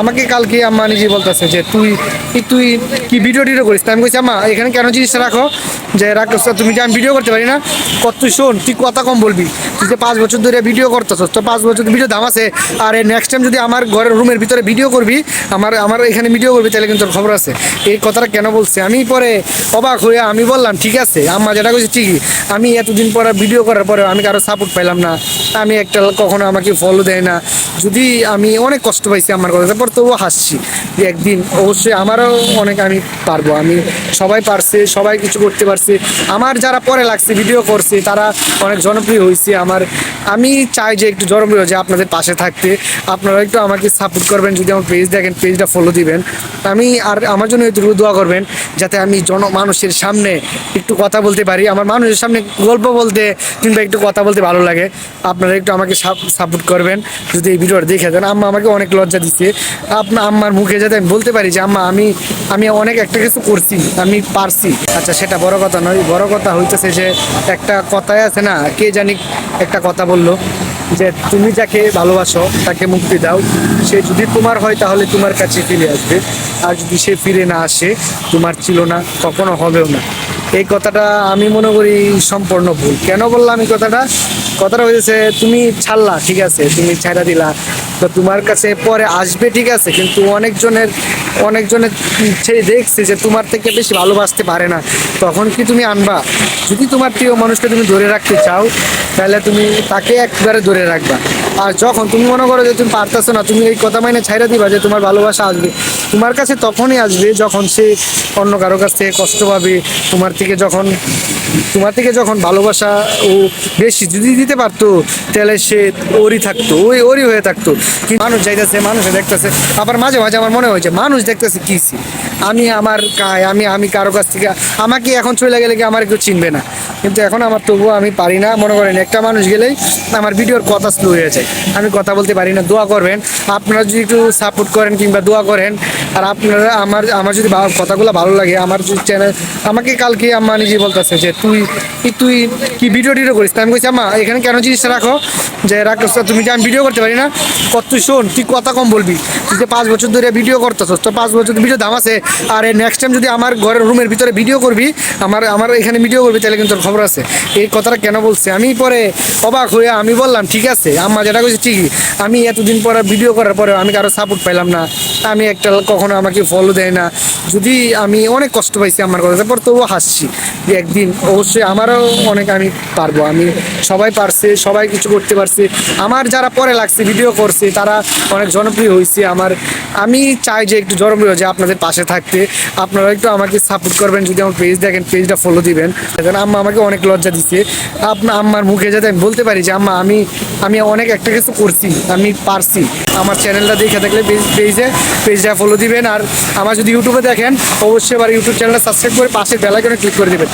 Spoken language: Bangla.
আমাকে কালকে আম্মা নিজে বলতেছে যে তুই তুই কি ভিডিও টিডিও করিস? আমি কইছি, আম্মা, এখানে কেন জিনিসটা রাখো? যে রাখো তুমি যে আমি ভিডিও করতে পারি না? কত শোন, তুই কথা কম বলবি। তুই যে পাঁচ বছর ধরে ভিডিও করতেছ তো পাঁচ বছর ভিডিও দাম আছে। আর নেক্সট টাইম যদি আমার ঘরের রুমের ভিতরে ভিডিও করবি, আমার আমার এখানে ভিডিও করবি, তাহলে কিন্তু খবর আছে। এই কথাটা কেন বলছে? আমি পরে অবাক হয়ে আমি বললাম, ঠিক আছে, আম্মা যেটা কইছে ঠিকই। আমি এতদিন পরে ভিডিও করার পরে আমি কারও সাপোর্ট পাইলাম না। আমি একটা কখনো আমাকে ফলো দেয় না। যদি আমি অনেক কষ্ট পাইছি আমার কথা তারপর তবুও হাসছি যে একদিন অবশ্যই আমারও অনেক আমি পারব। আমি সবাই পারছে, সবাই কিছু করতে পারছে। আমার যারা পরে লাগছে ভিডিও করছে, তারা অনেক জনপ্রিয় হয়েছে আমার। আমি চাই যে একটু জনপ্রিয় যে আপনাদের পাশে থাকতে। আপনারা একটু আমাকে সাপোর্ট করবেন, যদি আমার পেজ দেখেন পেজটা ফলো দিবেন। আমি আর আমার জন্য একটু দোয়া করবেন, যাতে আমি জন মানুষের সামনে একটু কথা বলতে পারি। আমার মানুষের সামনে গল্প বলতে কিংবা একটু কথা বলতে ভালো লাগে। আপনারা একটু আমাকে সাপোর্ট করবেন। যদি এই ভিডিওটা দেখে দেন, আম্মা আমাকে অনেক লজ্জা দিচ্ছে। আপনার আম্মার মুখে যাতে আমি বলতে পারি যে, আম্মা, আমি আমি অনেক একটা কিছু করছি, আমি পারছি। আচ্ছা সেটা বড় কথা নয়। বড় কথা হইতেছে যে, একটা কথাই আছে না, কে জানি একটা কথা বলল যে, তুমি যাকে ভালোবাসো, তাকে মুক্তি দাও। সে যদি তোমার হয়, তাহলে তোমার কাছে ফিরে আসবে। আর যদি সে ফিরে না আসে, তোমার ছিল না, কখনো হবেও না। এই কথাটা আমি মনে করি সম্পূর্ণ ভুল। কেন বললাম এই কথাটা? কথাটা হয়েছে তুমি ছাড়লা, ঠিক আছে, তুমি ছাড়া দিলা। তো তোমার কাছে পরে আসবে, ঠিক আছে, কিন্তু অনেকজনের অনেকজনের দেখছে যে তোমার থেকে বেশি ভালোবাসতে পারে না। তখন কি তুমি আনবা? যদি তোমার প্রিয় মানুষকে তুমি ধরে রাখতে চাও, তাহলে তুমি তাকে একবারে ধরে রাখবা। আর যখন তুমি মনে করো যে তুমি পারতেছো না, তুমি এই কথা মাইনে ছাইরা দিবা যে তোমার ভালোবাসা আসবে তোমার কাছে তখনই আসবে যখন সে অন্য কারও কাছ থেকে কষ্ট পাবে, তোমার থেকে যখন, তোমার থেকে যখন ভালোবাসা ও বেশি যদি দিতে পারতো, তাহলে সে ওরই থাকতো, ওই ওরই হয়ে থাকতো। কি মানুষ যাইতেছে, মানুষে দেখতেছে। আবার মাঝে মাঝে আমার মনে হয়েছে মানুষ দেখতেছে কি আমি আমার কায়, আমি আমি কারও কাছ থেকে, আমাকে এখন চলে গেলে কি আমার কেউ চিনবে না? কিন্তু এখন আমার তবুও আমি পারি না। মনে করেন, একটা মানুষ গেলেই আমার ভিডিওর কথা স্লো হয়ে যায়। আমি কথা বলতে পারি না, দোয়া করবেন। আপনারা যদি একটু সাপোর্ট করেন কিংবা দোয়া করেন, আর আপনারা আমার আমার যদি কথাগুলো ভালো লাগে, আমার যদি চ্যানেল আমাকে কালকে আম্মা নিজে বলতেছে যে, তুই তুই কি ভিডিও টিডিও করিস? আমি কইছি, আম্মা, এখানে কেন জিনিসটা রাখো? যে রাখো তুমি যে, আমি ভিডিও করতে পারি না? কত শোন, তুই কথা কম বলবি। তুই যে পাঁচ বছর ধরে ভিডিও করতেছ তো পাঁচ বছর ভিডিও দাম আছে। আর নেক্সট টাইম যদি আমার ঘরের রুমের ভিতরে ভিডিও করবি, আমার আমার এখানে ভিডিও করবি, তাহলে কিন্তু তোর খবর আছে। এই কথাটা কেন বলছে? আমি পরে অবাক হয়ে আমি বললাম, ঠিক আছে, আম্মা যেটা কইছে ঠিকই। আমি এতদিন পরে ভিডিও করার পরে আমি কারও সাপোর্ট পাইলাম না। আমি একটা কখনো আমাকে ফলো দেয় না। যদি আমি অনেক কষ্ট পাইছি আমার কথা, তারপর তবুও হাসছি যে একদিন অবশ্যই আমারও অনেক আমি পারব। আমি সবাই পারছে, সবাই কিছু করতে পারছে। আমার যারা পরে লাগছে ভিডিও করছে, তারা অনেক জনপ্রিয় হয়েছে আমার। আমি চাই যে একটু জনপ্রিয় যে আপনাদের পাশে থাকতে। আপনারা একটু আমাকে সাপোর্ট করবেন। যদি আমার পেজ দেখেন পেজটা ফলো দিবেন। আম্মা আমাকে অনেক লজ্জা দিচ্ছে। আপনার আম্মার মুখে যাতে আমি বলতে পারি যে, আম্মা, আমি আমি অনেক একটা কিছু করছি, আমি পারছি। আমার চ্যানেলটা দেখে থাকলে পেজে পেজটা ফলো দিবেন। আর আমার যদি ইউটিউবে দেখেন, অবশ্যই আবার ইউটিউব চ্যানেলটা সাবস্ক্রাইব করে পাশের বেলাইকনে ক্লিক করে দিবেন।